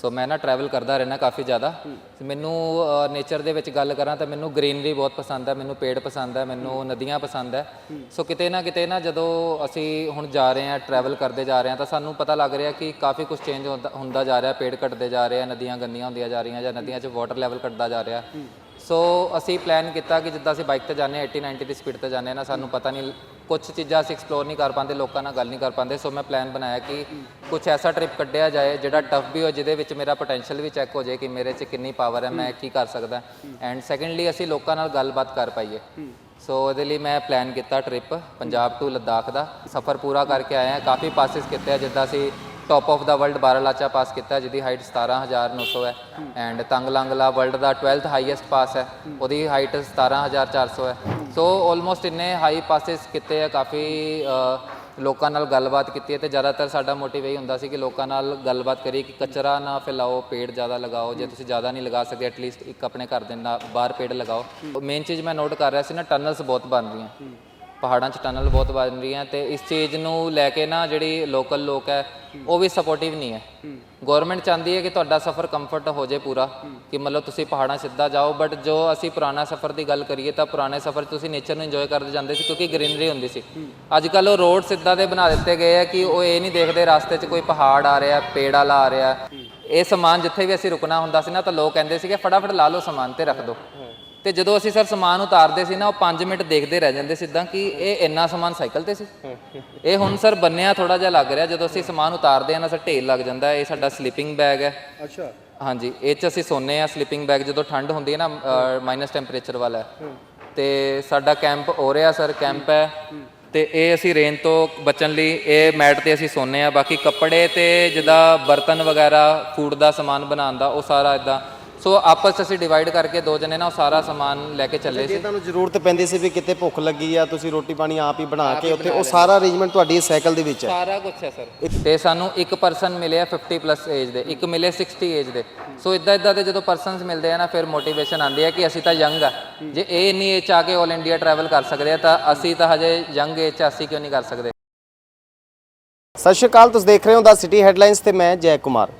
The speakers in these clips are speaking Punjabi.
ਸੋ ਮੈਂ ਨਾ ਟਰੈਵਲ ਕਰਦਾ ਰਹਿਣਾ ਕਾਫੀ ਜ਼ਿਆਦਾ। ਮੈਨੂੰ ਨੇਚਰ ਦੇ ਵਿੱਚ ਗੱਲ ਕਰਾਂ ਤਾਂ ਮੈਨੂੰ ਗ੍ਰੀਨਰੀ ਬਹੁਤ ਪਸੰਦ ਹੈ ਮੈਨੂੰ ਪੇੜ ਪਸੰਦ ਹੈ ਮੈਨੂੰ ਨਦੀਆਂ ਪਸੰਦ ਹੈ। ਸੋ ਕਿਤੇ ਨਾ ਕਿਤੇ ਨਾ ਜਦੋਂ ਅਸੀਂ ਹੁਣ ਜਾ ਰਹੇ ਹਾਂ ਟਰੈਵਲ ਕਰਦੇ ਜਾ ਰਹੇ ਹਾਂ ਤਾਂ ਸਾਨੂੰ ਪਤਾ ਲੱਗ ਰਿਹਾ ਕਿ ਕਾਫੀ ਕੁਝ ਚੇਂਜ ਹੁੰਦਾ ਜਾ ਰਿਹਾ ਪੇੜ ਘਟਦੇ ਜਾ ਰਹੇ ਆ ਨਦੀਆਂ ਗੰਦੀਆਂ ਹੁੰਦੀਆਂ ਜਾ ਰਹੀਆਂ ਜਾਂ ਨਦੀਆਂ 'ਚ ਵਾਟਰ ਲੈਵਲ ਘਟਦਾ ਜਾ ਰਿਹਾ। ਸੋ ਅਸੀਂ ਪਲਾਨ ਕੀਤਾ ਕਿ ਜਿੱਦਾਂ ਅਸੀਂ ਬਾਈਕ ਤੇ ਜਾਂਦੇ ਹਾਂ 80 90 ਦੀ ਸਪੀਡ ਤੇ ਜਾਂਦੇ ਹਾਂ ਨਾ ਸਾਨੂੰ ਪਤਾ ਨਹੀਂ ਕੁਝ ਚੀਜ਼ਾਂ ਅਸੀਂ ਐਕਸਪਲੋਰ ਨਹੀਂ ਕਰ ਪਾਉਂਦੇ ਲੋਕਾਂ ਨਾਲ ਗੱਲ ਨਹੀਂ ਕਰ ਪਾਉਂਦੇ ਸੋ ਮੈਂ ਪਲਾਨ ਬਣਾਇਆ ਕਿ ਕੁਝ ਐਸਾ ਟ੍ਰਿਪ ਕੱਢਿਆ ਜਾਏ ਜਿਹੜਾ ਟਫ ਵੀ ਹੋ ਜਿਹਦੇ ਵਿੱਚ ਮੇਰਾ ਪੋਟੈਂਸ਼ੀਅਲ ਵੀ ਚੈੱਕ ਹੋ ਜਾਏ ਕਿ ਮੇਰੇ 'ਚ ਕਿੰਨੀ ਪਾਵਰ ਹੈ ਮੈਂ ਕੀ ਕਰ ਸਕਦਾ। ਐਂਡ ਸੈਕੰਡਲੀ ਅਸੀਂ ਲੋਕਾਂ ਨਾਲ ਗੱਲਬਾਤ ਕਰ ਪਾਈਏ। ਸੋ ਉਹਦੇ ਲਈ ਮੈਂ ਪਲਾਨ ਕੀਤਾ ਟ੍ਰਿਪ ਪੰਜਾਬ ਟੂ ਲਦਾਖ ਦਾ। ਸਫ਼ਰ ਪੂਰਾ ਕਰਕੇ ਹਾਂ ਕਾਫੀ ਪਾਸਿਸ ਕੀਤੇ ਆ ਜਿੱਦਾਂ ਅਸੀਂ top of the world Baralacha pass ਕੀਤਾ, ਜਿਹਦੀ ਹਾਈਟ 17900 ਹੈ। ਐਂਡ ਤੰਗਲੰਗਲਾ ਵਰਲਡ ਦਾ 12th ਹਾਈਐਸਟ ਪਾਸ ਹੈ। ਉਹਦੀ ਹਾਈਟ 17400 ਹੈ। ਸੋ ਆਲਮੋਸਟ ਇੰਨੇ ਹਾਈ ਪਾਸਿਸ ਕੀਤੇ ਆ, ਕਾਫੀ ਲੋਕਾਂ ਨਾਲ ਗੱਲਬਾਤ ਕੀਤੀ ਹੈ ਤੇ ਜ਼ਿਆਦਾਤਰ ਸਾਡਾ ਮੋਟਿਵ ਇਹ ਹੁੰਦਾ ਸੀ ਕਿ ਲੋਕਾਂ ਨਾਲ ਗੱਲਬਾਤ ਕਰੀਏ ਕਿ ਕਚਰਾ ਨਾ ਫੈਲਾਓ, ਪੇੜ ਜ਼ਿਆਦਾ ਲਗਾਓ। ਜੇ ਤੁਸੀਂ ਜ਼ਿਆਦਾ ਨਹੀਂ ਲਗਾ ਸਕਦੇ ਐਟਲੀਸਟ ਇੱਕ ਆਪਣੇ ਘਰ ਦੇ ਨਾਲ ਬਾਹਰ ਪੇੜ ਲਗਾਓ। ਮੇਨ ਚੀਜ਼ ਮੈਂ ਨੋਟ ਕਰ ਰਿਹਾ ਸੀ ਨਾ ਟਨਲਸ ਬਹੁਤ ਬਣ ਰਹੀਆਂ। ਪਹਾੜਾਂ 'ਚ ਟਨਲ ਬਹੁਤ ਬਣ ਰਹੀਆਂ ਤੇ ਇਸ ਚੀਜ਼ ਨੂੰ ਲੈ ਕੇ ਨਾ ਜਿਹੜੀ ਲੋਕਲ ਲੋਕ ਹੈ ਉਹ ਵੀ ਸਪੋਰਟਿਵ ਨਹੀਂ ਹੈ। ਗਵਰਨਮੈਂਟ ਚਾਹੁੰਦੀ ਹੈ ਕਿ ਤੁਹਾਡਾ ਸਫ਼ਰ ਕੰਫਰਟ ਹੋ ਜਾਏ ਪੂਰਾ ਕਿ ਮਤਲਬ ਤੁਸੀਂ ਪਹਾੜਾਂ ਸਿੱਧਾ ਜਾਓ ਬਟ ਜੋ ਅਸੀਂ ਪੁਰਾਣਾ ਸਫ਼ਰ ਦੀ ਗੱਲ ਕਰੀਏ ਤਾਂ ਪੁਰਾਣੇ ਸਫ਼ਰ ਤੁਸੀਂ ਨੇਚਰ ਨੂੰ ਇੰਜੋਏ ਕਰਦੇ ਜਾਂਦੇ ਸੀ ਕਿਉਂਕਿ ਗ੍ਰੀਨਰੀ ਹੁੰਦੀ ਸੀ। ਅੱਜ ਕੱਲ ਉਹ ਰੋਡ ਸਿੱਧਾ ਦੇ ਬਣਾ ਦਿੱਤੇ ਗਏ ਆ ਕਿ ਉਹ ਇਹ ਨਹੀਂ ਦੇਖਦੇ ਰਸਤੇ 'ਚ ਕੋਈ ਪਹਾੜ ਆ ਰਿਹਾ ਪੇੜ ਵਾਲਾ ਆ ਰਿਹਾ। ਇਹ ਸਮਾਨ ਜਿੱਥੇ ਵੀ ਅਸੀਂ ਰੁਕਣਾ ਹੁੰਦਾ ਸੀ ਨਾ ਤਾਂ ਲੋਕ ਕਹਿੰਦੇ ਸੀਗੇ ਫਟਾਫਟ ਲਾ ਲਓ ਸਮਾਨ ਤੇ ਰੱਖ ਦਿਓ ਤੇ ਜਦੋਂ ਅਸੀਂ ਸਰ ਸਮਾਨ ਉਤਾਰਦੇ ਸੀ ਨਾ ਉਹ 5 ਮਿੰਟ ਦੇਖਦੇ ਰਹਿ ਜਾਂਦੇ ਸਿੱਧਾ ਕਿ ਇਹ ਇੰਨਾ ਸਮਾਨ ਸਾਈਕਲ ਤੇ ਸੀ। ਇਹ ਹੁਣ ਸਰ ਬੰਨਿਆ ਥੋੜਾ ਜਿਹਾ ਲੱਗ ਰਿਹਾ ਜਦੋਂ ਅਸੀਂ ਸਮਾਨ ਉਤਾਰਦੇ ਆ ਨਾ ਸਰ ਢੇਰ ਲੱਗ ਜਾਂਦਾ। ਇਹ ਸਾਡਾ ਸਲੀਪਿੰਗ ਬੈਗ ਹੈ। ਅੱਛਾ। ਹਾਂਜੀ ਇਹ ਚ ਅਸੀਂ ਸੋਨੇ ਆ ਸਲੀਪਿੰਗ ਬੈਗ ਜਦੋਂ ਠੰਡ ਹੁੰਦੀ ਹੈ ਨਾ ਮਾਈਨਸ ਟੈਂਪਰੇਚਰ ਵਾਲਾ। ਤੇ ਸਾਡਾ ਕੈਂਪ ਹੋ ਰਿਹਾ ਸਰ ਕੈਂਪ ਹੈ। ਤੇ ਇਹ ਅਸੀਂ ਰੇਨ ਤੋਂ ਬਚਣ ਲਈ ਇਹ ਮੈਟ ਤੇ ਅਸੀਂ ਸੋਨੇ ਆ ਬਾਕੀ ਕੱਪੜੇ ਤੇ ਜਿੱਦਾਂ ਬਰਤਨ ਵਗੈਰਾ ਫੂਡ ਦਾ ਸਮਾਨ ਬਣਾਉਣ ਦਾ ਉਹ ਸਾਰਾ ਇਦਾਂ ਸੋ ਆਪਸ 'ਚ ਅਸੀਂ ਡਿਵਾਈਡ ਕਰਕੇ ਦੋ ਜਣੇ ਨਾ ਉਹ ਸਾਰਾ ਸਮਾਨ ਲੈ ਕੇ ਚੱਲੇ ਜੇ ਸੀ। ਤੁਹਾਨੂੰ ਜ਼ਰੂਰਤ ਪੈਂਦੀ ਸੀ ਵੀ ਕਿਤੇ ਭੁੱਖ ਲੱਗੀ ਆ ਤੁਸੀਂ ਰੋਟੀ ਪਾਣੀ ਆਪ ਹੀ ਬਣਾ ਕੇ ਉੱਥੇ ਉਹ ਸਾਰਾ ਅਰੇਂਜਮੈਂਟ ਤੁਹਾਡੀ ਇਸ ਸਾਈਕਲ ਦੇ ਵਿੱਚ ਹੈ। ਸਾਰਾ ਕੁਝ ਹੈ ਸਰ ਤੇ ਸਾਨੂੰ ਇੱਕ ਪਰਸਨ ਮਿਲਿਆ 50 ਪਲੱਸ ਏਜ ਦੇ ਇੱਕ ਮਿਲੇ 60 ਏਜ ਦੇ। ਸੋ ਇਦਾਂ ਇਦਾਂ ਦੇ ਜਦੋਂ ਪਰਸਨਸ ਮਿਲਦੇ ਆ ਨਾ ਫਿਰ ਮੋਟੀਵੇਸ਼ਨ ਆਉਂਦੀ ਹੈ ਕਿ ਅਸੀਂ ਤਾਂ ਯੰਗ ਆ। ਜੇ ਇਹ ਇੰਨੀ ਏਜ 'ਚ ਆ ਕੇ 올 ਇੰਡੀਆ ਟਰੈਵਲ ਕਰ ਸਕਦੇ ਆ ਤਾਂ ਅਸੀਂ ਤਾਂ ਹਜੇ ਯੰਗ ਏਜ 'ਚ ਅਸੀਂ ਕਿਉਂ ਨਹੀਂ ਕਰ ਸਕਦੇ? ਸਤਿ ਸ਼੍ਰੀ ਅਕਾਲ ਤੁਸੀਂ ਦੇਖ ਰਹੇ ਹੋ ਦਾ ਸਿਟੀ ਹੈਡਲਾਈਨਸ ਤੇ ਮੈਂ ਜੈ ਕੁਮਾਰ।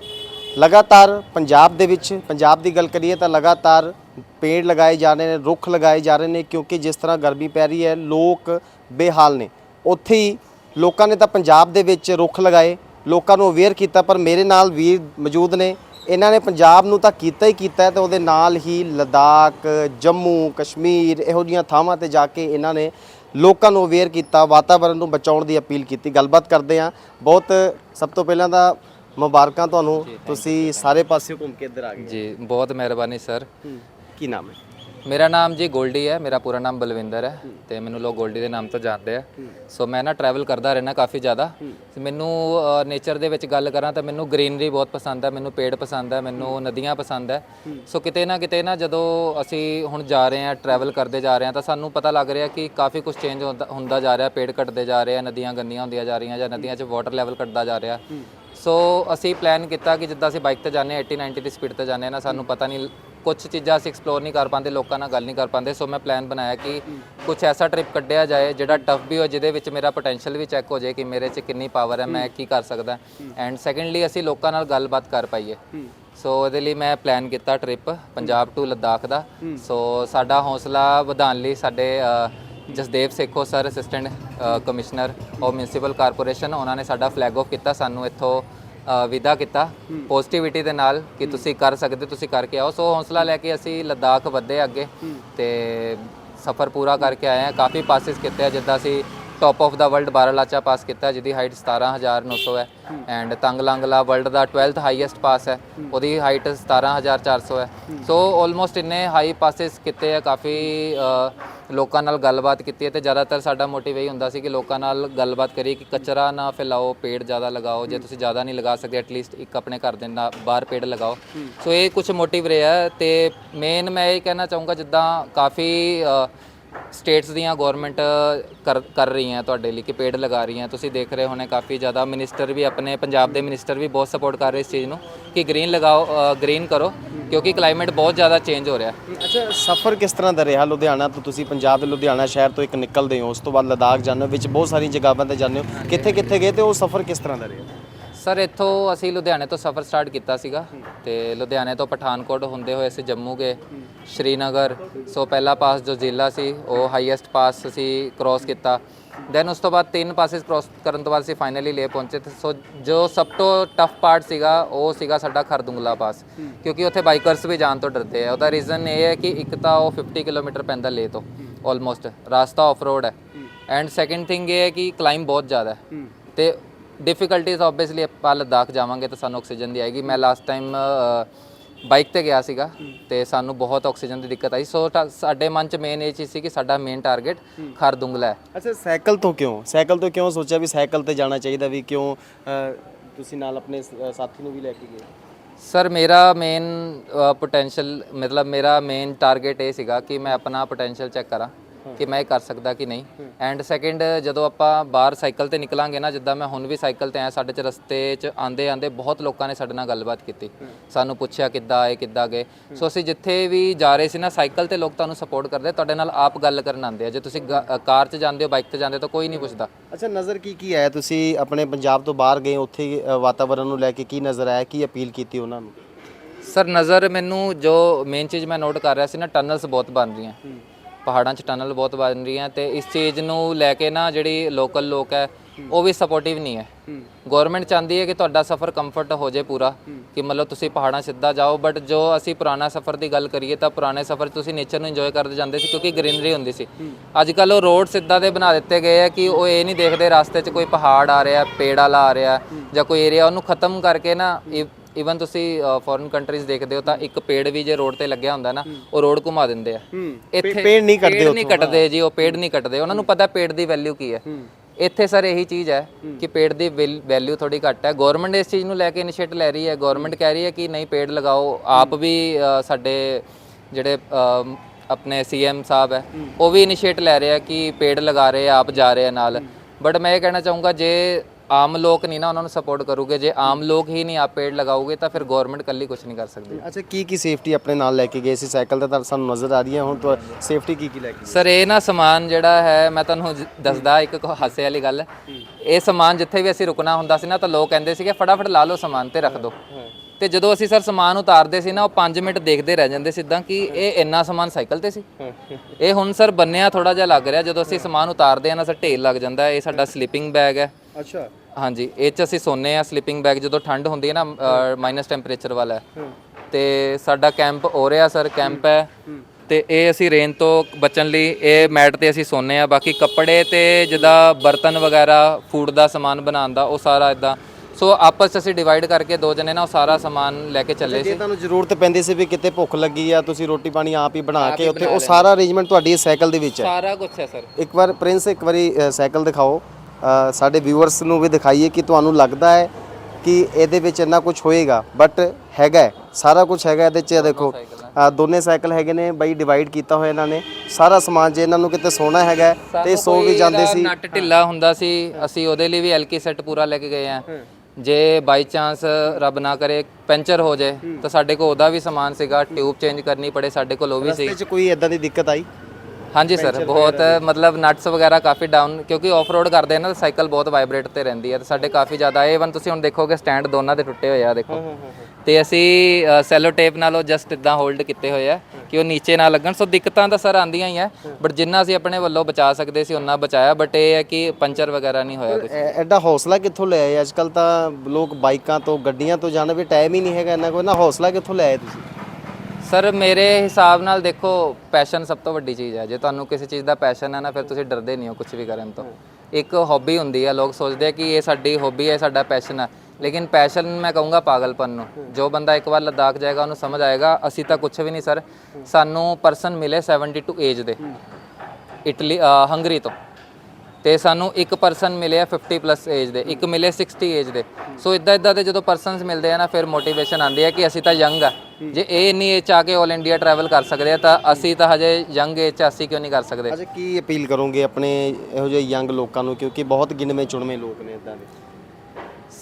ਲਗਾਤਾਰ ਪੰਜਾਬ ਦੇ ਵਿੱਚ, ਪੰਜਾਬ ਦੀ ਗੱਲ ਕਰੀਏ ਤਾਂ ਲਗਾਤਾਰ ਪੇੜ ਲਗਾਏ ਜਾ ਰਹੇ ਨੇ, ਰੁੱਖ ਲਗਾਏ ਜਾ ਰਹੇ ਨੇ ਕਿਉਂਕਿ ਜਿਸ ਤਰ੍ਹਾਂ ਗਰਮੀ ਪੈ ਰਹੀ ਹੈ, ਲੋਕ ਬੇਹਾਲ ਨੇ। ਉੱਥੇ ਹੀ ਲੋਕਾਂ ਨੇ ਤਾਂ ਪੰਜਾਬ ਦੇ ਵਿੱਚ ਰੁੱਖ ਲਗਾਏ, ਲੋਕਾਂ ਨੂੰ ਅਵੇਅਰ ਕੀਤਾ, ਪਰ ਮੇਰੇ ਨਾਲ ਵੀਰ ਮੌਜੂਦ ਨੇ, ਇਹਨਾਂ ਨੇ ਪੰਜਾਬ ਨੂੰ ਤਾਂ ਕੀਤਾ ਹੀ ਕੀਤਾ ਹੈ ਤੇ ਉਹਦੇ ਨਾਲ ਹੀ ਲਦਾਖ, ਜੰਮੂ, ਕਸ਼ਮੀਰ ਇਹੋ ਜਿਹੀਆਂ ਥਾਵਾਂ ਤੇ ਜਾ ਕੇ ਇਹਨਾਂ ਨੇ ਲੋਕਾਂ ਨੂੰ ਅਵੇਅਰ ਕੀਤਾ ਵਾਤਾਵਰਣ ਨੂੰ ਬਚਾਉਣ ਦੀ ਅਪੀਲ ਕੀਤੀ। ਗੱਲਬਾਤ ਕਰਦੇ ਆ ਬਹੁਤ ਸਭ ਤੋਂ ਪਹਿਲਾਂ ਤਾਂ ਮੁਬਾਰਕਾਂ ਤੁਹਾਨੂੰ। ਤੁਸੀਂ ਸਾਰੇ ਪਾਸੇ ਘੁੰਮ ਕੇ ਇੱਧਰ ਆ ਗਏ। ਜੀ ਬਹੁਤ ਮਿਹਰਬਾਨੀ ਸਰ। ਕੀ ਨਾਮ ਹੈ? ਮੇਰਾ ਨਾਮ ਜੀ ਗੋਲਡੀ ਹੈ ਮੇਰਾ ਪੂਰਾ ਨਾਮ ਬਲਵਿੰਦਰ ਹੈ ਤੇ ਮੈਨੂੰ ਲੋਕ ਗੋਲਡੀ ਦੇ ਨਾਮ ਤੋਂ ਜਾਣਦੇ ਆ। ਸੋ ਮੈਂ ਨਾ ਟਰੈਵਲ ਕਰਦਾ ਰਹਿਣਾ ਕਾਫੀ ਜ਼ਿਆਦਾ। ਤੇ ਮੈਨੂੰ ਨੇਚਰ ਦੇ ਵਿੱਚ ਗੱਲ ਕਰਾਂ ਤਾਂ ਮੈਨੂੰ ਗ੍ਰੀਨਰੀ ਬਹੁਤ ਪਸੰਦ ਹੈ ਮੈਨੂੰ ਪੇੜ ਪਸੰਦ ਹੈ ਮੈਨੂੰ ਨਦੀਆਂ ਪਸੰਦ ਹੈ। ਸੋ ਕਿਤੇ ਨਾ ਕਿਤੇ ਨਾ ਜਦੋਂ ਅਸੀਂ ਹੁਣ ਜਾ ਰਹੇ ਹਾਂ ਟਰੈਵਲ ਕਰਦੇ ਜਾ ਰਹੇ ਹਾਂ ਤਾਂ ਸਾਨੂੰ ਪਤਾ ਲੱਗ ਰਿਹਾ ਕਿ ਕਾਫੀ ਕੁਝ ਚੇਂਜ ਹੁੰਦਾ ਜਾ ਰਿਹਾ ਪੇੜ ਘਟਦੇ ਜਾ ਰਹੇ ਆ ਨਦੀਆਂ ਗੰਦੀਆਂ ਹੁੰਦੀਆਂ ਜਾ ਰਹੀਆਂ ਜਾਂ ਨਦੀਆਂ 'ਚ ਵਾਟਰ ਲੈਵਲ ਘਟਦਾ ਜਾ ਰਿਹਾ। ਸੋ ਅਸੀਂ ਪਲਾਨ ਕੀਤਾ ਕਿ ਜਿੱਦਾਂ ਅਸੀਂ ਬਾਈਕ ਤੇ ਜਾਂਦੇ ਹਾਂ 80 90 ਦੀ ਸਪੀਡ ਤੇ ਜਾਂਦੇ ਹਾਂ ਨਾ ਸਾਨੂੰ ਪਤਾ ਨਹੀਂ ਕੁਝ ਚੀਜ਼ਾਂ ਅਸੀਂ ਐਕਸਪਲੋਰ ਨਹੀਂ ਕਰ ਪਾਉਂਦੇ ਲੋਕਾਂ ਨਾਲ ਗੱਲ ਨਹੀਂ ਕਰ ਪਾਉਂਦੇ। ਸੋ ਮੈਂ ਪਲਾਨ ਬਣਾਇਆ ਕਿ ਕੁਝ ਐਸਾ ਟ੍ਰਿਪ ਕੱਢਿਆ ਜਾਏ ਜਿਹੜਾ ਟਫ ਵੀ ਹੋ ਜਿਹਦੇ ਵਿੱਚ ਮੇਰਾ ਪੋਟੈਂਸ਼ੀਅਲ ਵੀ ਚੈੱਕ ਹੋ ਜਾਏ ਕਿ ਮੇਰੇ 'ਚ ਕਿੰਨੀ ਪਾਵਰ ਹੈ ਮੈਂ ਕੀ ਕਰ ਸਕਦਾ। ਐਂਡ ਸੈਕੰਡਲੀ ਅਸੀਂ ਲੋਕਾਂ ਨਾਲ ਗੱਲਬਾਤ ਕਰ ਪਾਈਏ। ਸੋ ਉਹਦੇ ਲਈ ਮੈਂ ਪਲਾਨ ਕੀਤਾ ਟ੍ਰਿਪ ਪੰਜਾਬ ਟੂ ਲਦਾਖ ਦਾ। ਸੋ ਸਾਡਾ ਹੌਸਲਾ ਵਧਾਉਣ ਲਈ ਸਾਡੇ Jasdev Sekhon sir assistant commissioner of municipal corporation ਉਹਨਾਂ ਨੇ ਸਾਡਾ ਫਲੈਗ ਆਫ ਕੀਤਾ ਸਾਨੂੰ ਇੱਥੋਂ ਅ, ਵਿਦਾ ਕੀਤਾ। ਪੋਜ਼ਿਟਿਵਿਟੀ ਦੇ ਨਾਲ ਕਿ ਤੁਸੀਂ ਕਰ ਸਕਦੇ ਤੁਸੀਂ ਕਰਕੇ ਆਓ। ਸੋ ਹੌਸਲਾ ਲੈ ਕੇ ਅਸੀਂ ਲਦਾਖ ਵਧੇ ਅੱਗੇ ਤੇ ਸਫ਼ਰ ਪੂਰਾ ਕਰਕੇ ਆਏ ਹਾਂ। ਕਾਫੀ ਪਾਸਿਸ ਕੀਤੇ ਆ ਜਿੱਦਾਂ ਅਸੀਂ top of the world Baralacha pass ਕੀਤਾ ਜਿਹਦੀ ਹਾਈਟ 17900 ਹੈ ਐਂਡ ਤੰਗਲੰਗਲਾ ਵਰਲਡ ਦਾ 12th ਹਾਈਐਸਟ ਪਾਸ ਹੈ ਉਹਦੀ ਹਾਈਟ 17400 ਹੈ। ਸੋ ਆਲਮੋਸਟ ਇੰਨੇ ਹਾਈ ਪਾਸਿਸ ਕੀਤੇ ਆ ਕਾਫੀ ਲੋਕਾਂ ਨਾਲ ਗੱਲਬਾਤ ਕੀਤੀ ਹੈ ਤੇ ਜ਼ਿਆਦਾਤਰ ਸਾਡਾ ਮੋਟਿਵ ਇਹ ਹੁੰਦਾ ਸੀ ਕਿ ਲੋਕਾਂ ਨਾਲ ਗੱਲਬਾਤ ਕਰੀਏ ਕਿ ਕਚਰਾ ਨਾ ਫੈਲਾਓ ਪੇੜ ਜ਼ਿਆਦਾ ਲਗਾਓ ਜੇ ਤੁਸੀਂ ਜ਼ਿਆਦਾ ਨਹੀਂ ਲਗਾ ਸਕਦੇ ਐਟਲੀਸਟ ਇੱਕ ਆਪਣੇ ਘਰ ਦੇ ਨਾਲ ਬਾਹਰ ਪੇੜ ਲਗਾਓ। ਸੋ ਇਹ ਕੁਝ ਮੋਟਿਵ ਰਿਹਾ ਤੇ ਮੇਨ ਮੈਂ ਇਹ ਕਹਿਣਾ ਚਾਹੂੰਗਾ ਜਿੱਦਾਂ ਕਾਫੀ ਸਟੇਟਸ ਦੀਆਂ ਗਵਰਨਮੈਂਟ ਕਰ ਕਰ ਰਹੀਆਂ ਤੁਹਾਡੇ ਲਈ ਕਿ ਪੇੜ ਲਗਾ ਰਹੀਆਂ। ਤੁਸੀਂ ਦੇਖ ਰਹੇ ਹੋਣੇ ਕਾਫੀ ਜ਼ਿਆਦਾ ਮਿਨਿਸਟਰ ਵੀ ਆਪਣੇ ਪੰਜਾਬ ਦੇ ਮਿਨਿਸਟਰ ਵੀ ਬਹੁਤ ਸਪੋਰਟ ਕਰ ਰਹੇ ਇਸ ਚੀਜ਼ ਨੂੰ ਕਿ ਗ੍ਰੀਨ ਲਗਾਓ ਗ੍ਰੀਨ ਕਰੋ ਕਿਉਂਕਿ ਕਲਾਈਮੇਟ ਬਹੁਤ ਜ਼ਿਆਦਾ ਚੇਂਜ ਹੋ ਰਿਹਾ। ਅੱਛਾ ਸਫ਼ਰ ਕਿਸ ਤਰ੍ਹਾਂ ਦਾ ਰਿਹਾ ਲੁਧਿਆਣਾ ਤੋਂ? ਤੁਸੀਂ ਪੰਜਾਬ ਦੇ ਲੁਧਿਆਣਾ ਸ਼ਹਿਰ ਤੋਂ ਇੱਕ ਨਿਕਲਦੇ ਹੋ ਉਸ ਤੋਂ ਬਾਅਦ ਲਦਾਖ ਜਾਂਦੇ ਹੋ ਵਿੱਚ ਬਹੁਤ ਸਾਰੀਆਂ ਜਗ੍ਹਾਵਾਂ ਤੇ ਜਾਂਦੇ ਹੋ। ਕਿੱਥੇ ਕਿੱਥੇ ਗਏ ਤੇ ਉਹ ਸਫ਼ਰ ਕਿਸ ਤਰ੍ਹਾਂ ਦਾ ਰਿਹਾ? ਸਰ ਇੱਥੋਂ ਅਸੀਂ ਲੁਧਿਆਣੇ ਤੋਂ ਸਫ਼ਰ ਸਟਾਰਟ ਕੀਤਾ ਸੀਗਾ ਤੇ ਲੁਧਿਆਣੇ ਤੋਂ ਪਠਾਨਕੋਟ ਹੁੰਦੇ ਹੋਏ ਅਸੀਂ ਜੰਮੂ ਗਏ। ਸ਼੍ਰੀਨਗਰ। ਸੋ ਪਹਿਲਾ ਪਾਸ ਜੋ ਜ਼ਿਲ੍ਹਾ ਸੀ, ਉਹ ਹਾਈਐਸਟ ਪਾਸ ਅਸੀਂ ਕ੍ਰਾਸ ਕੀਤਾ। ਦੈਨ ਉਸ ਤੋਂ ਬਾਅਦ ਤਿੰਨ ਪਾਸਿਸ ਕ੍ਰਾਸ ਕਰਨ ਤੋਂ ਬਾਅਦ ਅਸੀਂ ਫਾਈਨਲੀ ਲੇ ਪਹੁੰਚੇ ਤੇ ਸੋ ਜੋ ਸਭ ਤੋਂ ਟਫ ਪਾਰਟ ਸੀਗਾ, ਉਹ ਸੀਗਾ ਸਾਡਾ ਖਰਦੁੰਗਲਾ ਪਾਸ। ਕਿਉਂਕਿ ਉੱਥੇ ਬਾਈਕਰਸ ਵੀ ਜਾਣ ਤੋਂ ਡਰਦੇ ਆ। ਉਹਦਾ ਰੀਜ਼ਨ ਇਹ ਹੈ ਕਿ ਇੱਕ ਤਾਂ ਉਹ 50 ਕਿਲੋਮੀਟਰ ਪੈਂਦਾ ਲੇ ਤੋਂ ਆਲਮੋਸਟ ਰਾਸਤਾ ਆਫ ਰੋਡ ਹੈ। ਐਂਡ ਸੈਕੰਡ ਥਿੰਗ ਇਹ ਹੈ ਕਿ ਕਲਾਈਮ ਬਹੁਤ ਜ਼ਿਆਦਾ ਹੈ। ਤੇ ਡਿਫਿਕਲਟੀਜ਼ ਆਬਵੀਅਸਲੀ ਆਪਾਂ ਲਦਾਖ ਜਾਵਾਂਗੇ ਤਾਂ ਸਾਨੂੰ ਆਕਸੀਜਨ ਦੀ ਆਏਗੀ। ਮੈਂ ਲਾਸਟ ਟਾਈਮ ਬਾਈਕ ਤੇ ਗਿਆ ਸੀਗਾ ਤੇ ਸਾਨੂੰ ਬਹੁਤ ਆਕਸੀਜਨ ਦੀ ਦਿੱਕਤ ਆਈ। ਸੋ ਸਾਡੇ ਮਨ ਚ ਮੇਨ ਇਹ ਚੀਜ਼ ਸੀ ਕਿ ਸਾਡਾ ਮੇਨ ਟਾਰਗੇਟ ਖਰਦੁੰਗਲਾ ਹੈ। ਅੱਛਾ ਸਾਈਕਲ ਤੋਂ ਕਿਉਂ? ਸਾਈਕਲ ਤੋਂ ਕਿਉਂ ਸੋਚਿਆ ਵੀ ਸਾਈਕਲ ਤੇ ਜਾਣਾ ਚਾਹੀਦਾ ਵੀ ਕਿਉਂ ਅ, ਤੁਸੀਂ ਨਾਲ ਆਪਣੇ ਸ- ਅ, ਸਾਥੀ ਨੂੰ ਵੀ ਲੈ ਕੇ ਗਏ? ਸਰ ਮੇਰਾ ਮੇਨ ਪੋਟੈਂਸ਼ੀਅਲ ਮਤਲਬ ਮੇਰਾ ਮੇਨ ਟਾਰਗੇਟ ਇਹ ਸੀਗਾ ਕਿ ਮੈਂ ਆਪਣਾ ਪੋਟੈਂਸ਼ੀਅਲ ਚੈੱਕ ਕਰਾਂ। ਕਿ ਮੈਂ ਇਹ ਕਰ ਸਕਦਾ ਕਿ ਨਹੀਂ। ਐਂਡ ਸੈਕਿੰਡ ਜਦੋਂ ਆਪਾਂ ਬਾਹਰ ਸਾਈਕਲ ਤੇ ਨਿਕਲਾਂਗੇ ਨਾ ਜਿੱਦਾਂ ਮੈਂ ਹੁਣ ਵੀ ਸਾਈਕਲ ਤੇ ਆਇਆ ਸਾਡੇ ਚ ਰਸਤੇ ਚ ਆਂਦੇ ਆਂਦੇ ਬਹੁਤ ਲੋਕਾਂ ਨੇ ਸਾਡੇ ਨਾਲ ਗੱਲਬਾਤ ਕੀਤੀ। ਸਾਨੂੰ ਪੁੱਛਿਆ ਕਿੱਦਾਂ ਆਏ ਕਿੱਦਾਂ ਗਏ। ਸੋ ਅਸੀਂ ਜਿੱਥੇ ਵੀ ਜਾ ਰਹੇ ਸੀ ਨਾ ਸਾਈਕਲ ਤੇ ਲੋਕ ਤੁਹਾਨੂੰ ਸਪੋਰਟ ਕਰਦੇ ਤੁਹਾਡੇ ਨਾਲ ਆਪ ਗੱਲ ਕਰਨ ਆਉਂਦੇ ਆ। ਜੇ ਤੁਸੀਂ ਕਾਰ 'ਚ ਜਾਂਦੇ ਹੋ ਬਾਈਕ ਤੇ ਜਾਂਦੇ ਹੋ ਤਾਂ ਕੋਈ ਨਹੀਂ ਪੁੱਛਦਾ। ਅੱਛਾ ਨਜ਼ਰ ਕੀ ਕੀ ਆਇਆ? ਤੁਸੀਂ ਆਪਣੇ ਪੰਜਾਬ ਤੋਂ ਬਾਹਰ ਗਏ ਉੱਥੇ ਅ, ਵਾਤਾਵਰਣ ਨੂੰ ਲੈ ਕੇ ਕੀ ਨਜ਼ਰ ਆਇਆ? ਕੀ ਅਪੀਲ ਕੀਤੀ ਉਹਨਾਂ ਨੂੰ? ਸਰ ਨਜ਼ਰ ਮੈਨੂੰ ਜੋ ਮੇਨ ਚੀਜ਼ ਮੈਂ ਨੋਟ ਕਰ ਰਿਹਾ ਸੀ ਨਾ ਟਨਲਸ ਬਹੁਤ ਬਣ ਰਹੀਆਂ। ਪਹਾੜਾਂ 'ਚ ਟਨਲ ਬਹੁਤ ਬਣ ਰਹੀਆਂ ਤੇ ਇਸ ਚੀਜ਼ ਨੂੰ ਲੈ ਕੇ ਨਾ ਜਿਹੜੀ ਲੋਕਲ ਲੋਕ ਹੈ ਉਹ ਵੀ ਸਪੋਰਟਿਵ ਨਹੀਂ ਹੈ। ਗਵਰਨਮੈਂਟ ਚਾਹੁੰਦੀ ਹੈ ਕਿ ਤੁਹਾਡਾ ਸਫ਼ਰ ਕੰਫਰਟ ਹੋ ਜਾਏ ਪੂਰਾ ਕਿ ਮਤਲਬ ਤੁਸੀਂ ਪਹਾੜਾਂ ਸਿੱਧਾ ਜਾਓ ਬਟ ਜੋ ਅਸੀਂ ਪੁਰਾਣਾ ਸਫ਼ਰ ਦੀ ਗੱਲ ਕਰੀਏ ਤਾਂ ਪੁਰਾਣੇ ਸਫ਼ਰ ਤੁਸੀਂ ਨੇਚਰ ਨੂੰ ਇੰਜੋਏ ਕਰਦੇ ਜਾਂਦੇ ਸੀ ਕਿਉਂਕਿ ਗ੍ਰੀਨਰੀ ਹੁੰਦੀ ਸੀ। ਅੱਜ ਕੱਲ ਉਹ ਰੋਡ ਸਿੱਧਾ ਦੇ ਬਣਾ ਦਿੱਤੇ ਗਏ ਆ ਕਿ ਉਹ ਇਹ ਨਹੀਂ ਦੇਖਦੇ ਰਸਤੇ 'ਚ ਕੋਈ ਪਹਾੜ ਆ ਰਿਹਾ ਪੇੜ ਵਾਲਾ ਆ ਰਿਹਾ ਜਾਂ ਕੋਈ ਏਰੀਆ ਉਹਨੂੰ ਖਤਮ ਕਰਕੇ ਨਾ ਇਵਨ ਤੁਸੀਂ ਫੋਰਨ ਕੰਟਰੀਜ਼ ਦੇਖਦੇ ਹੋ ਤਾਂ ਇੱਕ ਪੇੜ ਵੀ ਜੇ ਰੋਡ ਤੇ ਲੱਗਿਆ ਹੁੰਦਾ ਨਾ ਉਹ ਰੋਡ ਘੁਮਾ ਦਿੰਦੇ ਆ। ਇੱਥੇ ਪੇੜ ਨਹੀਂ ਕੱਟਦੇ ਪੇੜ ਨਹੀਂ ਕੱਟਦੇ ਜੀ ਉਹ ਪੇੜ ਨਹੀਂ ਕੱਟਦੇ। ਉਹਨਾਂ ਨੂੰ ਪਤਾ ਪੇੜ ਦੀ ਵੈਲਿਊ ਕੀ ਹੈ। ਇੱਥੇ ਸਰ ਇਹੀ ਚੀਜ਼ ਹੈ ਕਿ ਪੇੜ ਦੀ ਵੈਲਿਊ ਥੋੜੀ ਘੱਟ ਹੈ। ਗਵਰਨਮੈਂਟ ਇਸ ਚੀਜ਼ ਨੂੰ ਲੈ ਕੇ ਇਨੀਸ਼ੀਏਟ ਲੈ ਰਹੀ ਹੈ। ਗਵਰਨਮੈਂਟ ਕਹਿ ਰਹੀ ਹੈ ਕਿ ਨਹੀਂ ਪੇੜ ਲਗਾਓ। ਆਪ ਵੀ ਸਾਡੇ ਜਿਹੜੇ ਆਪਣੇ ਸੀਐਮ ਸਾਹਿਬ ਹੈ ਉਹ ਵੀ ਇਨੀਸ਼ੀਏਟ ਲੈ ਰਹੇ ਆ ਕਿ ਪੇੜ ਲਗਾ ਰਹੇ ਆ ਆਪ ਜਾ ਰਹੇ ਆ ਨਾਲ। ਬਟ ਮੈਂ ਇਹ ਕਹਿਣਾ ਚਾਹੂੰਗਾ ਜੇ ਆਮ ਲੋਕ ਨਹੀਂ ਨਾ ਉਹਨਾਂ ਨੂੰ ਸਪੋਰਟ ਕਰੂਗੇ ਜੇ ਆਮ ਲੋਕ ਹੀ ਨਹੀਂ ਆਪ ਪੇੜ ਲਗਾਉਗੇ ਤਾਂ ਫਿਰ ਗਵਰਨਮੈਂਟ ਕੱਲੀ ਕੁਝ ਨਹੀਂ ਕਰ ਸਕਦੀ। ਅੱਛਾ ਕੀ ਕੀ ਸੇਫਟੀ ਆਪਣੇ ਨਾਲ ਲੈ ਕੇ ਗਏ ਸੀ? ਸਾਈਕਲ ਤੇ ਤਾਂ ਸਾਨੂੰ ਨਜ਼ਰ ਆ ਰਹੀ ਹੈ ਹੁਣ ਤੋਂ ਸੇਫਟੀ ਕੀ ਕੀ ਲੈ ਕੇ? ਸਰ ਇਹ ਨਾ ਸਮਾਨ ਜਿਹੜਾ ਹੈ ਮੈਂ ਤੁਹਾਨੂੰ ਜ- ਦੱਸਦਾ ਇੱਕ ਕੋ- ਹਾਸੇ ਵਾਲੀ ਗੱਲ। ਇਹ ਸਮਾਨ ਜਿੱਥੇ ਵੀ ਅਸੀਂ ਰੁਕਣਾ ਹੁੰਦਾ ਸੀ ਨਾ ਤਾਂ ਲੋਕ ਕਹਿੰਦੇ ਸੀਗੇ ਫਟਾਫਟ ਲਾ ਲਓ ਸਮਾਨ ਤੇ ਰੱਖ ਦਿਓ ਤੇ ਜਦੋਂ ਅਸੀਂ ਸਰ ਸਮਾਨ ਉਤਾਰਦੇ ਸੀ ਨਾ ਉਹ 5 ਮਿੰਟ ਦੇਖਦੇ ਰਹਿ ਜਾਂਦੇ ਸਿੱਧਾ ਕਿ ਇਹ ਇੰਨਾ ਸਮਾਨ ਸਾਈਕਲ ਤੇ ਸੀ। ਇਹ ਹੁਣ ਸਰ ਬੰਨਿਆ ਥੋੜਾ ਜਿਹਾ ਲੱਗ ਰਿਹਾ ਜਦੋਂ ਅਸੀਂ ਸਮਾਨ ਉਤਾਰਦੇ ਆ ਨਾ ਸਰ ਢੇਰ ਲੱਗ ਜਾਂਦਾ ਹੈ। ਇਹ ਸਾਡਾ ਸਲੀਪਿੰਗ ਬੈਗ ਹੈ। ਅੱਛਾ। ਹਾਂਜੀ ਇਹ ਚ ਅਸੀਂ ਸੋਨੇ ਆ ਸਲੀਪਿੰਗ ਬੈਗ ਜਦੋਂ ਠੰਡ ਹੁੰਦੀ ਹੈ ਨਾ ਮਾਈਨਸ ਟੈਂਪਰੇਚਰ ਵਾਲਾ। ਤੇ ਸਾਡਾ ਕੈਂਪ ਹੋ ਰਿਹਾ ਸਰ ਕੈਂਪ ਹੈ। ਤੇ ਇਹ ਅਸੀਂ ਰੇਨ ਤੋਂ ਬਚਣ ਲਈ ਇਹ ਮੈਟ ਤੇ ਅਸੀਂ ਸੋਨੇ ਆ ਬਾਕੀ ਕੱਪੜੇ ਤੇ ਜਿੱਦਾਂ ਬਰਤਨ ਵਗੈਰਾ ਫੂਡ ਦਾ ਸਮਾਨ ਬਣਾਉਣ ਦਾ ਉਹ ਸਾਰਾ ਇਦਾਂ ਸੋ ਆਪਸ 'ਚ ਅਸੀਂ ਡਿਵਾਈਡ ਕਰਕੇ ਦੋ ਜਣੇ ਨਾ ਉਹ ਸਾਰਾ ਸਮਾਨ ਲੈ ਕੇ ਚੱਲੇ ਜੇ ਸੀ। ਤੁਹਾਨੂੰ ਜ਼ਰੂਰਤ ਪੈਂਦੀ ਸੀ ਵੀ ਕਿਤੇ ਭੁੱਖ ਲੱਗੀ ਆ ਤੁਸੀਂ ਰੋਟੀ ਪਾਣੀ ਆਪ ਹੀ ਬਣਾ ਕੇ ਉੱਥੇ ਉਹ ਸਾਰਾ ਅਰੇਂਜਮੈਂਟ ਤੁਹਾਡੀ ਸਾਈਕਲ ਦੇ ਵਿੱਚ ਹੈ। ਸਾਰਾ ਕੁਝ ਹੈ ਸਰ ਇੱਕ ਵਾਰ ਪ੍ਰਿੰਸ ਇੱਕ ਵਾਰੀ ਸਾਈਕਲ ਦਿਖਾਓ। ਸਾਡੇ ਵਿਊਅਰਸ ਨੂੰ ਵੀ ਦਿਖਾਈਏ ਕਿ ਤੁਹਾਨੂੰ ਲੱਗਦਾ ਹੈ ਕਿ ਇਹਦੇ ਵਿੱਚ ਇੰਨਾ ਕੁਝ ਹੋਏਗਾ ਬਟ ਹੈਗਾ ਸਾਰਾ ਕੁਝ ਹੈਗਾ ਇਹਦੇ 'ਚ ਦੇਖੋ। ਦੋਨੇ ਸਾਈਕਲ ਹੈਗੇ ਨੇ ਬਈ ਡਿਵਾਈਡ ਕੀਤਾ ਹੋਇਆ ਇਹਨਾਂ ਨੇ। ਸਾਰਾ ਸਮਾਨ ਜੇ ਇਹਨਾਂ ਨੂੰ ਕਿਤੇ ਸੋਣਾ ਹੈਗਾ ਤੇ ਸੋ ਵੀ ਜਾਂਦੇ ਸੀ। ਨਟ ਢਿੱਲਾ ਹੁੰਦਾ ਸੀ ਅਸੀਂ ਉਹਦੇ ਲਈ ਵੀ ਐਲਕੀ ਸੈੱਟ ਪੂਰਾ ਲੈ ਕੇ ਗਏ ਆ ਜੇ ਬਾਈ ਚਾਂਸ ਰੱਬ ਨਾ ਕਰੇ ਪੈਂਚਰ ਹੋ ਜਾਏ ਤਾਂ ਸਾਡੇ ਕੋਲ ਉਹਦਾ ਵੀ ਸਮਾਨ ਸੀਗਾ ਟਿਊਬ ਚੇਂਜ ਕਰਨੀ ਪੜੇ ਸਾਡੇ ਕੋਲ ਉਹ ਵੀ ਸੀ। ਰਸਤੇ 'ਚ ਕੋਈ ਇਦਾਂ ਦੀ ਦਿੱਕਤ ਆਈ? ਹਾਂਜੀ ਸਰ ਬਹੁਤ ਮਤਲਬ ਨਟਸ ਵਗੈਰਾ ਕਾਫੀ ਡਾਊਨ ਕਿਉਂਕਿ ਆਫ ਰੋਡ ਕਰਦੇ ਆ ਨਾ ਤਾਂ ਸਾਈਕਲ ਬਹੁਤ ਵਾਈਬ੍ਰੇਟ ਤੇ ਰਹਿੰਦੀ ਹੈ ਤੇ ਸਾਡੇ ਕਾਫੀ ਜ਼ਿਆਦਾ ਇਵਨ ਤੁਸੀਂ ਹੁਣ ਦੇਖੋਗੇ ਸਟੈਂਡ ਦੋਨਾਂ ਦੇ ਟੁੱਟੇ ਹੋਏ ਆ ਦੇਖੋ। ਤੇ ਅਸੀਂ ਸੈਲੋ ਟੇਪ ਨਾਲ ਉਹ ਜਸਟ ਇਦਾਂ ਹੋਲਡ ਕੀਤੇ ਹੋਏ ਆ ਕਿ ਉਹ ਨੀਚੇ ਨਾ ਲੱਗਣ। ਸੋ ਦਿੱਕਤਾਂ ਤਾਂ ਸਰ ਆਂਦੀਆਂ ਹੀ ਆ ਬਟ ਜਿੰਨਾ ਅਸੀਂ ਆਪਣੇ ਵੱਲੋਂ ਬਚਾ ਸਕਦੇ ਸੀ ਉਹਨਾਂ ਬਚਾਇਆ ਬਟ ਇਹ ਹੈ ਕਿ ਪੰਚਰ ਵਗੈਰਾ ਨਹੀਂ ਹੋਇਆ ਕੁਝ ਐਡਾ ਹੌਸਲਾ ਕਿੱਥੋਂ ਲੈ ਆਏ? ਅੱਜ ਕੱਲ ਤਾਂ ਲੋਕ ਬਾਈਕਾਂ ਤੋਂ ਗੱਡੀਆਂ ਤੋਂ ਜਾਣ ਵੀ ਟਾਈਮ ਹੀ ਨਹੀਂ ਹੈਗਾ ਇਹਨਾਂ ਕੋਲ। ਨਾ ਹੌਸਲਾ ਕਿੱਥੋਂ ਲੈ ਆਏ ਤੁਸੀਂ? ਸਰ ਮੇਰੇ ਹਿਸਾਬ ਨਾਲ ਦੇਖੋ ਪੈਸ਼ਨ ਸਭ ਤੋਂ ਵੱਡੀ ਚੀਜ਼ ਹੈ। ਜੇ ਤੁਹਾਨੂੰ ਕਿਸੇ ਚੀਜ਼ ਦਾ ਪੈਸ਼ਨ ਹੈ ਨਾ, ਫਿਰ ਤੁਸੀਂ ਡਰਦੇ ਨਹੀਂ ਹੋ ਕੁਝ ਵੀ ਕਰਨ ਤੋਂ। ਇੱਕ ਹੌਬੀ ਹੁੰਦੀ ਹੈ, ਲੋਕ ਸੋਚਦੇ ਆ ਕਿ ਇਹ ਸਾਡੀ ਹੌਬੀ ਹੈ ਸਾਡਾ ਪੈਸ਼ਨ ਹੈ। ਲੇਕਿਨ ਪੈਸ਼ਨ ਮੈਂ ਕਹੂੰਗਾ ਪਾਗਲਪਨ ਨੂੰ। ਜੋ ਬੰਦਾ ਇੱਕ ਵਾਰ ਲੱਦਾਖ ਜਾਏਗਾ, ਉਹਨੂੰ ਸਮਝ ਆਏਗਾ, ਅਸੀਂ ਤਾਂ ਕੁਝ ਵੀ ਨਹੀਂ ਸਰ ਸਾਨੂੰ ਪਰਸਨ ਮਿਲੇ 72 ਏਜ ਦੇ। ਇਟਲੀ ਹੰਗਰੀ ਤੋਂ। ਤੇ ਸਾਨੂੰ ਇੱਕ ਪਰਸਨ ਮਿਲਿਆ 50 ਪਲੱਸ ਏਜ ਦੇ। ਇੱਕ ਮਿਲੇ 60 ਏਜ ਦੇ। ਸੋ ਇਦਾਂ ਇਦਾਂ ਦੇ ਜਦੋਂ ਪਰਸਨਸ ਮਿਲਦੇ ਆ ਨਾ, ਫਿਰ ਮੋਟੀਵੇਸ਼ਨ ਆਉਂਦੀ ਹੈ ਕਿ ਅਸੀਂ ਤਾਂ ਯੰਗ ਆ। ਜੇ ਇਹ ਇੰਨੀ ਏਜ ਆ ਕੇ 올 ਇੰਡੀਆ ਟਰੈਵਲ ਕਰ ਸਕਦੇ ਆ ਤਾਂ ਅਸੀਂ ਤਾਂ ਹਜੇ ਯੰਗ ਏਜ ਚ ਅਸੀਂ ਕਿਉਂ ਨਹੀਂ ਕਰ ਸਕਦੇ? ਅੱਛਾ ਕੀ ਅਪੀਲ ਕਰੋਗੇ ਆਪਣੇ ਇਹੋ ਜਿਹੇ ਯੰਗ ਲੋਕਾਂ ਨੂੰ? ਕਿਉਂਕਿ ਬਹੁਤ ਗਿਣਵੇਂ ਚੁਣਵੇਂ ਲੋਕ ਨੇ ਇਦਾਂ ਦੇ।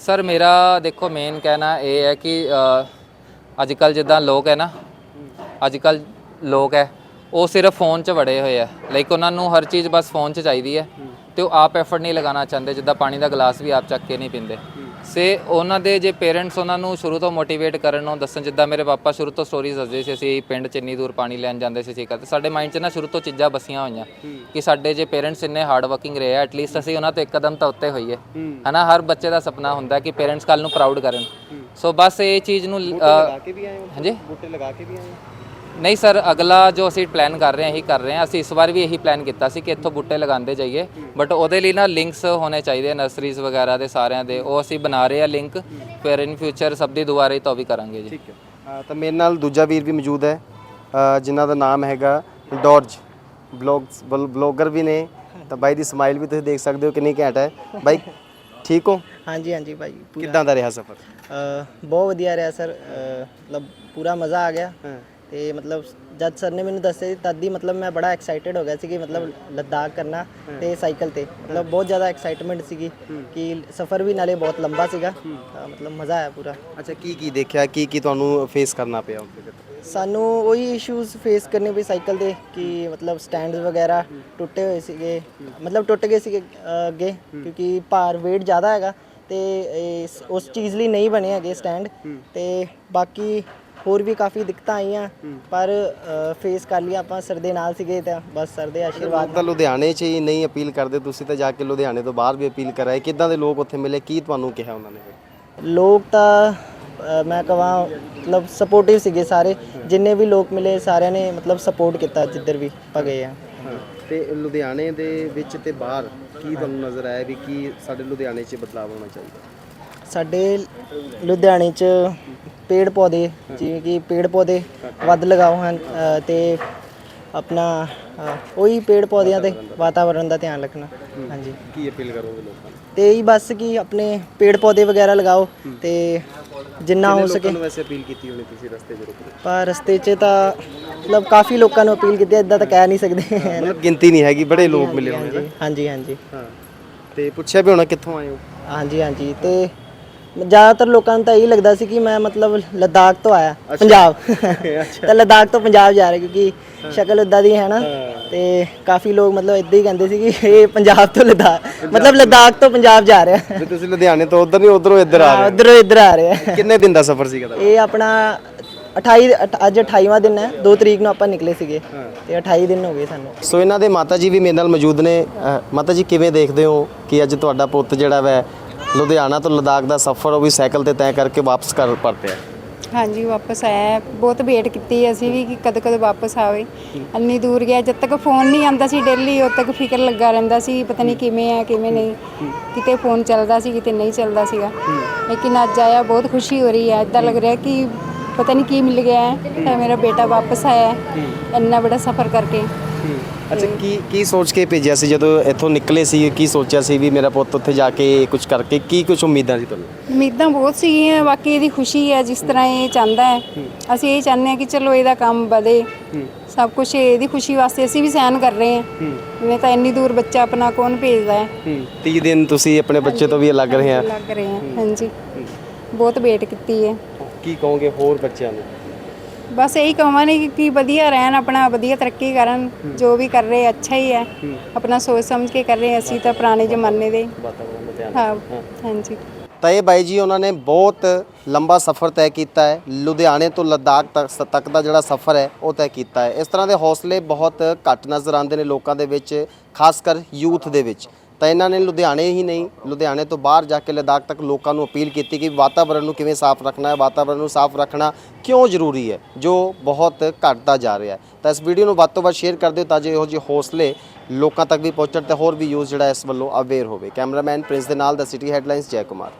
ਸਰ ਮੇਰਾ ਦੇਖੋ ਮੇਨ ਕਹਿਣਾ ਇਹ ਹੈ ਕਿ ਅੱਜ ਕੱਲ ਜਿੱਦਾਂ ਲੋਕ ਹੈ ਨਾ ਅੱਜ ਕੱਲ ਲੋਕ ਹੈ ਉਹ ਸਿਰਫ ਫੋਨ 'ਚ ਵੜੇ ਹੋਏ ਆ। ਲਾਈਕ ਉਹਨਾਂ ਨੂੰ ਹਰ ਚੀਜ਼ ਬਸ ਫੋਨ 'ਚ ਚਾਹੀਦੀ ਹੈ ਤੇ ਉਹ ਆਪ ਐਫਰਟ ਨਹੀਂ ਲਗਾਉਣਾ ਚਾਹੁੰਦੇ ਜਿੱਦਾਂ ਪਾਣੀ ਦਾ ਗਲਾਸ ਵੀ ਆਪ ਚੱਕ ਕੇ ਨਹੀਂ ਪੀਂਦੇ। ਸੇ ਉਹਨਾਂ ਦੇ ਜੇ ਪੇਰੈਂਟਸ ਉਹਨਾਂ ਨੂੰ ਸ਼ੁਰੂ ਤੋਂ ਮੋਟੀਵੇਟ ਕਰਨ ਨੂੰ ਦੱਸਣ ਜਿੱਦਾਂ ਮੇਰੇ ਪਾਪਾ ਸ਼ੁਰੂ ਤੋਂ ਸਟੋਰੀਜ਼ ਦੱਸਦੇ ਸੀ ਅਸੀਂ ਪਿੰਡ ਚ ਇੰਨੀ ਦੂਰ ਪਾਣੀ ਲੈਣ ਜਾਂਦੇ ਸੀ ਸੀ ਕਰਦੇ ਸਾਡੇ ਮਾਈਂਡ 'ਚ ਨਾ ਸ਼ੁਰੂ ਤੋਂ ਚੀਜ਼ਾਂ ਬਸੀਆਂ ਹੋਈਆਂ ਕਿ ਸਾਡੇ ਜੇ ਪੇਰੈਂਟਸ ਇੰਨੇ ਹਾਰਡ ਵਰਕਿੰਗ ਰਹੇ ਆ ਐਟਲੀਸਟ ਅਸੀਂ ਉਹਨਾਂ ਤੋਂ ਇੱਕ ਕਦਮ ਤਾਂ ਉੱਤੇ ਹੋਈਏ। ਹਨਾ ਹਰ ਬੱਚੇ ਦਾ ਸੁਪਨਾ ਹੁੰਦਾ ਕਿ ਪੇਰੈਂਟਸ ਕੱਲ ਨੂੰ ਪ੍ਰਾਊਡ ਕਰਨ। ਸੋ ਬਸ ਇਹ ਚੀਜ਼ ਨੂੰ ਅ, ਲਗਾ ਕੇ ਵੀ ਆਏ ਹੋ? ਹਾਂਜੀ? ਬੂਟੇ ਲਗਾ ਕੇ ਵੀ ਆਏ ਹੋ? ਨਹੀਂ ਸਰ ਅਗਲਾ ਜੋ ਅਸੀਂ ਪਲਾਨ ਕਰ ਰਹੇ ਹਾਂ ਇਹੀ ਕਰ ਰਹੇ ਹਾਂ। ਅਸੀਂ ਇਸ ਵਾਰ ਵੀ ਇਹੀ ਪਲਾਨ ਕੀਤਾ ਸੀ ਕਿ ਇੱਥੋਂ ਬੂਟੇ ਲਗਾਉਂਦੇ ਜਾਈਏ। ਬਟ ਉਹਦੇ ਲਈ ਨਾ ਲਿੰਕਸ ਹੋਣੇ ਚਾਹੀਦੇ ਨਰਸਰੀਜ਼ ਵਗੈਰਾ ਦੇ ਸਾਰਿਆਂ ਦੇ। ਉਹ ਅਸੀਂ ਬਣਾ ਰਹੇ ਹਾਂ ਲਿੰਕ ਫਿਰ ਇਨ ਫਿਊਚਰ ਸਭ ਦੀ ਦੁਆ ਰਹੀ ਤਾਂ ਵੀ ਕਰਾਂਗੇ ਜੀ। ਠੀਕ ਹੈ। ਤਾਂ ਮੇਰੇ ਨਾਲ ਦੂਜਾ ਵੀਰ ਵੀ ਮੌਜੂਦ ਹੈ। ਜਿਨ੍ਹਾਂ ਦਾ ਨਾਮ ਹੈਗਾ ਡੌਰਜ ਬਲੌਗਸ ਬਲੌਗਰ ਵੀ ਨੇ। ਤਾਂ ਬਾਈ ਦੀ ਸਮਾਈਲ ਵੀ ਤੁਸੀਂ ਦੇਖ ਸਕਦੇ ਹੋ ਕਿੰਨੀ ਘੈਂਟ ਹੈ। ਬਾਈ ਠੀਕ ਹੋ? ਹਾਂਜੀ ਹਾਂਜੀ ਭਾਈ ਪੂਰਾ। ਕਿੱਦਾਂ ਦਾ ਰਿਹਾ ਸਫ਼ਰ? ਬਹੁਤ ਵਧੀਆ ਰਿਹਾ ਸਰ। ਮਤਲਬ ਪੂਰਾ ਮਜ਼ਾ ਆ ਗਿਆ। ਤੇ ਮਤਲਬ ਜਦ ਸਰ ਨੇ ਮੈਨੂੰ ਦੱਸਿਆ ਸੀ ਤਦ ਹੀ ਮਤਲਬ ਮੈਂ ਬੜਾ ਐਕਸਾਈਟਿਡ ਹੋ ਗਿਆ ਸੀ ਕਿ ਮਤਲਬ ਲੱਦਾਖ ਕਰਨਾ ਤੇ ਸਾਈਕਲ ਤੇ। ਮਤਲਬ ਬਹੁਤ ਜ਼ਿਆਦਾ ਐਕਸਾਈਟਮੈਂਟ ਸੀਗੀ ਕਿ ਸਫ਼ਰ ਵੀ ਨਾਲੇ ਬਹੁਤ ਲੰਬਾ ਸੀਗਾ। ਤਾਂ ਮਤਲਬ ਮਜ਼ਾ ਆਇਆ ਪੂਰਾ। ਅੱਛਾ ਕੀ ਕੀ ਦੇਖਿਆ ਕੀ ਕੀ ਤੁਹਾਨੂੰ ਫੇਸ ਕਰਨਾ ਪਿਆ ਉੱਥੇ ਫਿਰ? ਸਾਨੂੰ ਉਹੀ ਇਸ਼ੂਜ਼ ਫੇਸ ਕਰਨੇ ਪਏ ਸਾਈਕਲ ਦੇ ਕਿ ਮਤਲਬ ਸਟੈਂਡਸ ਵਗੈਰਾ ਟੁੱਟੇ ਹੋਏ ਸੀਗੇ। ਮਤਲਬ ਟੁੱਟ ਗਏ ਸੀਗੇ ਅ, ਅੱਗੇ ਕਿਉਂਕਿ ਭਾਰ weight ਜ਼ਿਆਦਾ ਹੈਗਾ ਤੇ ਇਸ- ਉਸ ਚੀਜ਼ ਲਈ ਨਹੀਂ ਬਣੇ ਹੈਗੇ ਸਟੈਂਡ ਤੇ ਬਾਕੀ ਹੋਰ ਵੀ ਕਾਫੀ ਦਿੱਕਤਾਂ ਆਈਆਂ ਪਰ ਫੇਸ ਕਰ ਲਿਆ ਆਪਾਂ ਸਰ ਦੇ ਨਾਲ ਸੀਗੇ ਤਾਂ ਬਸ ਸਰ ਦੇ ਆਸ਼ੀਰਵਾਦ ਤਾਂ ਲੁਧਿਆਣੇ 'ਚ ਹੀ ਨਹੀਂ ਅਪੀਲ ਕਰਦੇ ਤੁਸੀਂ ਤਾਂ ਜਾ ਕੇ ਲੁਧਿਆਣੇ ਤੋਂ ਬਾਹਰ ਵੀ ਅਪੀਲ ਕਰਾਏ ਕਿੱਦਾਂ ਦੇ ਲੋਕ ਉੱਥੇ ਮਿਲੇ ਕੀ ਤੁਹਾਨੂੰ ਕਿਹਾ ਉਹਨਾਂ ਨੇ ਲੋਕ ਤਾਂ ਮੈਂ ਕਹਾਂ ਮਤਲਬ ਸਪੋਰਟਿਵ ਸੀਗੇ ਸਾਰੇ ਜਿੰਨੇ ਵੀ ਲੋਕ ਮਿਲੇ ਸਾਰਿਆਂ ਨੇ ਮਤਲਬ ਸਪੋਰਟ ਕੀਤਾ ਜਿੱਧਰ ਵੀ ਆਪਾਂ ਗਏ ਆ। ਤੇ ਲੁਧਿਆਣੇ ਦੇ ਵਿੱਚ ਤੇ ਬਾਹਰ ਕੀ ਤੁਹਾਨੂੰ ਨਜ਼ਰ ਆਇਆ ਵੀ ਕੀ ਸਾਡੇ ਲੁਧਿਆਣੇ 'ਚ ਬਦਲਾਅ ਹੋਣਾ ਚਾਹੀਦਾ? ਸਾਡੇ ਲੁਧਿਆਣੇ 'ਚ ਪੇੜ ਪੌਦੇ ਜਿਵੇਂ ਕਿ ਪੇੜ ਪੌਦੇ ਵੱਧ ਲਗਾਓ ਹਨ ਅ, ਤੇ ਆਪਣਾ ਅ, ਉਹੀ ਪੇੜ ਪੌਦਿਆਂ ਤੇ ਵਾਤਾਵਰਣ ਦਾ। ਧਿਆਨ ਰੱਖਣਾ। ਹਾਂਜੀ। ਕੀ ਅਪੀਲ ਕਰੋਗੇ ਲੋਕਾਂ ਨੂੰ? ਤੇ ਇਹੀ ਬਸ ਕਿ ਆਪਣੇ ਪੇੜ ਪੌਦੇ ਵਗੈਰਾ ਲਗਾਓ ਤੇ ਜਿੰਨਾ ਹੋ ਸਕੇ। ਲੋਕਾਂ ਨੂੰ ਵੈਸੇ ਅਪੀਲ ਕੀਤੀ ਹੋਣੀ ਤੁਸੀਂ ਰਸਤੇ 'ਚ ਰੁਕ ਪਰ ਰਸਤੇ 'ਚ ਤਾਂ ਮਤਲਬ ਕਾਫੀ ਲੋਕਾਂ ਨੂੰ ਅਪੀਲ ਕੀਤੀ ਇਦਾਂ ਤਾਂ ਕਹਿ ਨਹੀਂ ਸਕਦੇ। ਮਤਲਬ ਗਿਣਤੀ ਨਹੀਂ ਹੈਗੀ ਬੜੇ ਲੋਕ ਮਿਲੇ ਹੋਣੇ ਹਾਂਜੀ ਹਾਂਜੀ। ਹਾਂ। ਤੇ ਪੁੱਛਿਆ ਵੀ ਹੋਣਾ ਕਿੱਥੋਂ ਆਏ ਹੋ? ਹਾਂਜੀ ਹਾਂਜੀ ਤੇ ਜ਼ਿਆਦਾਤਰ ਲੋਕਾਂ ਨੂੰ ਤਾਂ ਇਹੀ ਲੱਗਦਾ ਸੀ ਕਿ ਮੈਂ ਮਤਲਬ ਲੱਦਾਖ ਤੋਂ ਆਇਆ ਪੰਜਾਬ। ਤਾਂ ਲੱਦਾਖ ਤੋਂ ਪੰਜਾਬ ਜਾ ਰਿਹਾ ਕਿਉਂਕਿ ਸ਼ਕਲ ਉਦਾਂ ਦੀ ਹੈ ਨਾ। ਤੇ ਕਾਫੀ ਲੋਕ ਮਤਲਬ ਇਦਾਂ ਹੀ ਕਹਿੰਦੇ ਸੀ ਕਿ ਇਹ ਪੰਜਾਬ ਤੋਂ ਲੱਦਾਖ ਮਤਲਬ ਲੱਦਾਖ ਤੋਂ ਪੰਜਾਬ ਜਾ ਰਿਹਾ। ਵੀ ਤੁਸੀਂ ਲੁਧਿਆਣੇ ਤੋਂ ਉਧਰ ਨਹੀਂ ਉਧਰੋਂ ਇੱਧਰ ਆ ਹਾਂ ਉਧਰੋਂ ਇੱਧਰ ਆ ਰਿਹਾ ਰਹੇ ਕਿੰਨੇ ਦਿਨ ਦਾ ਸਫ਼ਰ ਸੀਗਾ ਇਹ ਆਪਣਾ 28 ਅਠ- ਅੱਜ 28ਵਾਂ ਦਿਨ ਹੈ 2 ਤਰੀਕ ਨੂੰ ਆਪਾਂ ਨਿਕਲੇ ਸੀਗੇ। ਤੇ 28 ਦਿਨ ਹੋ ਗਏ ਸਾਨੂੰ। ਸੋ ਇਹਨਾਂ ਦੇ ਮਾਤਾ ਜੀ ਵੀ ਮੇਰੇ ਨਾਲ ਮੌਜੂਦ ਨੇ। ਮਾਤਾ ਜੀ ਕਿਵੇਂ ਦੇਖਦੇ ਹੋ ਕਿ ਅੱਜ ਤੁਹਾਡਾ ਪੁੱਤ ਜਿਹੜਾ ਵੈ ਲੁਧਿਆਣਾ ਤੋਂ ਲਦਾਖ ਦਾ ਸਫ਼ਰ, ਉਹ ਵੀ ਸਾਈਕਲ ਤੇ ਤੈਅ ਕਰਕੇ ਵਾਪਸ ਕਰ ਪਰਤਿਆ ਹਾਂਜੀ, ਵਾਪਸ ਆਇਆ ਬਹੁਤ ਵੇਟ ਕੀਤੀ ਅਸੀਂ ਵੀ ਕਿ ਕਦ ਕਦ ਵਾਪਸ ਆਵੇ। ਇੰਨੀ ਦੂਰ ਗਿਆ, ਜਦ ਤੱਕ ਫੋਨ ਨਹੀਂ ਆਂਦਾ ਸੀ ਡੇਲੀ, ਉਦ ਤੱਕ ਫਿਕਰ ਲੱਗਾ ਰਹਿੰਦਾ ਸੀ, ਪਤਾ ਨਹੀਂ ਕਿਵੇਂ ਆ ਕਿਵੇਂ ਨਹੀਂ। ਕਿਤੇ ਫੋਨ ਚੱਲਦਾ ਸੀ, ਕਿਤੇ ਨਹੀਂ ਚੱਲਦਾ ਸੀਗਾ। ਲੇਕਿਨ ਅੱਜ ਆਇਆ, ਬਹੁਤ ਖੁਸ਼ੀ ਹੋ ਰਹੀ ਹੈ। ਇਦਾਂ ਲੱਗ ਰਿਹਾ ਕਿ ਪਤਾ ਨਹੀਂ ਕੀ ਮਿਲ ਗਿਆ ਹੈ, ਤਾਂ ਮੇਰਾ ਬੇਟਾ ਵਾਪਸ ਆਇਆ ਹੈ, ਇੰਨਾ ਬੜਾ ਸਫ਼ਰ ਕਰਕੇ। ਅੱਛਾ ਕੀ ਕੀ ਸੋਚ ਕੇ ਭੇਜਿਆ ਸੀ ਜਦੋਂ ਇੱਥੋਂ ਨਿਕਲੇ ਸੀ? ਕੀ ਸੋਚਿਆ ਸੀ ਵੀ ਮੇਰਾ ਪੁੱਤ ਉੱਥੇ ਜਾ ਕੇ ਕੁਝ ਕਰਕੇ? ਕੀ ਕੁਝ ਉਮੀਦਾਂ ਸੀ ਤੁਹਾਨੂੰ? ਉਮੀਦਾਂ ਬਹੁਤ ਸੀਗੀਆਂ ਬਾਕੀ ਇਹਦੀ ਖੁਸ਼ੀ ਹੈ ਜਿਸ ਤਰ੍ਹਾਂ ਇਹ ਚਾਹੁੰਦਾ ਹੈ। ਅਸੀਂ ਇਹ ਚਾਹੁੰਦੇ ਹਾਂ ਕਿ ਚਲੋ ਇਹਦਾ ਕੰਮ ਵਧੇ। ਸਭ ਕੁਝ ਇਹਦੀ ਖੁਸ਼ੀ ਵਾਸਤੇ ਅਸੀਂ ਵੀ ਸਹਿਨ ਕਰ ਰਹੇ ਹਾਂ। ਨਹੀਂ ਤਾਂ ਇੰਨੀ ਦੂਰ ਬੱਚਾ ਆਪਣਾ ਕੌਣ ਭੇਜਦਾ ਹੈ? 30 ਦਿਨ ਤੁਸੀਂ ਆਪਣੇ ਬੱਚੇ ਤੋਂ ਵੀ ਅਲੱਗ ਰਹੇ ਆ ਲੱਗ ਰਹੇ ਹਾਂ। ਹਾਂਜੀ। ਬਹੁਤ ਵੇਟ ਕੀਤੀ ਹੈ। ਕੀ ਕਹੋਗੇ ਹੋਰ ਬੱਚਿਆਂ ਨੂੰ? ਬਸ ਇਹੀ ਕਹਾਂਗੇ ਕਿ ਕੀ ਵਧੀਆ ਰਹਿਣ ਆਪਣਾ ਵਧੀਆ ਤਰੱਕੀ ਕਰਨ ਜੋ ਵੀ ਕਰ ਰਹੇ ਅੱਛਾ ਹੀ ਹੈ। ਆਪਣਾ ਸੋਚ ਸਮਝ ਕੇ ਕਰ ਰਹੇ। ਅਸੀਂ ਤਾਂ ਪੁਰਾਣੇ ਜ਼ਮਾਨੇ ਦੇ। ਵਾਤਾਵਰਣ ਦਾ ਧਿਆਨ ਹਾਂ ਹਾਂਜੀ। ਤਾਂ ਇਹ ਬਾਈ ਜੀ ਉਹਨਾਂ ਨੇ ਬਹੁਤ ਲੰਬਾ ਸਫ਼ਰ ਤੈਅ ਕੀਤਾ ਹੈ। ਲੁਧਿਆਣੇ ਤੋਂ ਲੱਦਾਖ ਤੱਕ ਤੱਕ ਦਾ ਜਿਹੜਾ ਸਫ਼ਰ ਹੈ ਉਹ ਤੈਅ ਕੀਤਾ ਹੈ। ਇਸ ਤਰ੍ਹਾਂ ਦੇ ਹੌਸਲੇ ਬਹੁਤ ਘੱਟ ਨਜ਼ਰ ਆਉਂਦੇ ਨੇ ਲੋਕਾਂ ਦੇ ਵਿੱਚ ਖਾਸ ਕਰ ਯੂਥ ਦੇ ਵਿੱਚ। ਤਾਂ ਇਹਨਾਂ ਨੇ ਲੁਧਿਆਣੇ ਹੀ ਨਹੀਂ, ਲੁਧਿਆਣੇ ਤੋਂ ਬਾਹਰ ਜਾ ਕੇ ਲਦਾਖ ਤੱਕ ਲੋਕਾਂ ਨੂੰ ਅਪੀਲ ਕੀਤੀ ਕਿ ਵਾਤਾਵਰਣ ਨੂੰ ਕਿਵੇਂ ਸਾਫ਼ ਰੱਖਣਾ ਹੈ ਵਾਤਾਵਰਣ ਨੂੰ ਸਾਫ਼ ਰੱਖਣਾ ਕਿਉਂ ਜ਼ਰੂਰੀ ਹੈ, ਜੋ ਬਹੁਤ ਘਟਦਾ ਜਾ ਰਿਹਾ ਹੈ। ਤਾਂ ਇਸ ਵੀਡੀਓ ਨੂੰ ਵੱਧ ਤੋਂ ਵੱਧ ਸ਼ੇਅਰ ਕਰ ਦਿਓ ਤਾਂ ਜੋ ਇਹੋ ਜਿਹੇ ਹੌਸਲੇ ਲੋਕਾਂ ਤੱਕ ਵੀ ਪਹੁੰਚਣ ਤੇ ਹੋਰ ਵੀ ਯੂਜ਼ ਜਿਹੜਾ ਇਸ ਵੱਲੋਂ ਅਵੇਅਰ ਹੋਵੇ। ਕੈਮਰਾਮੈਨ ਪ੍ਰਿੰਸ ਦੇ ਨਾਲ ਦਾ ਸਿਟੀ ਹੈਡਲਾਈਨਸ ਜੈ ਕੁਮਾਰ।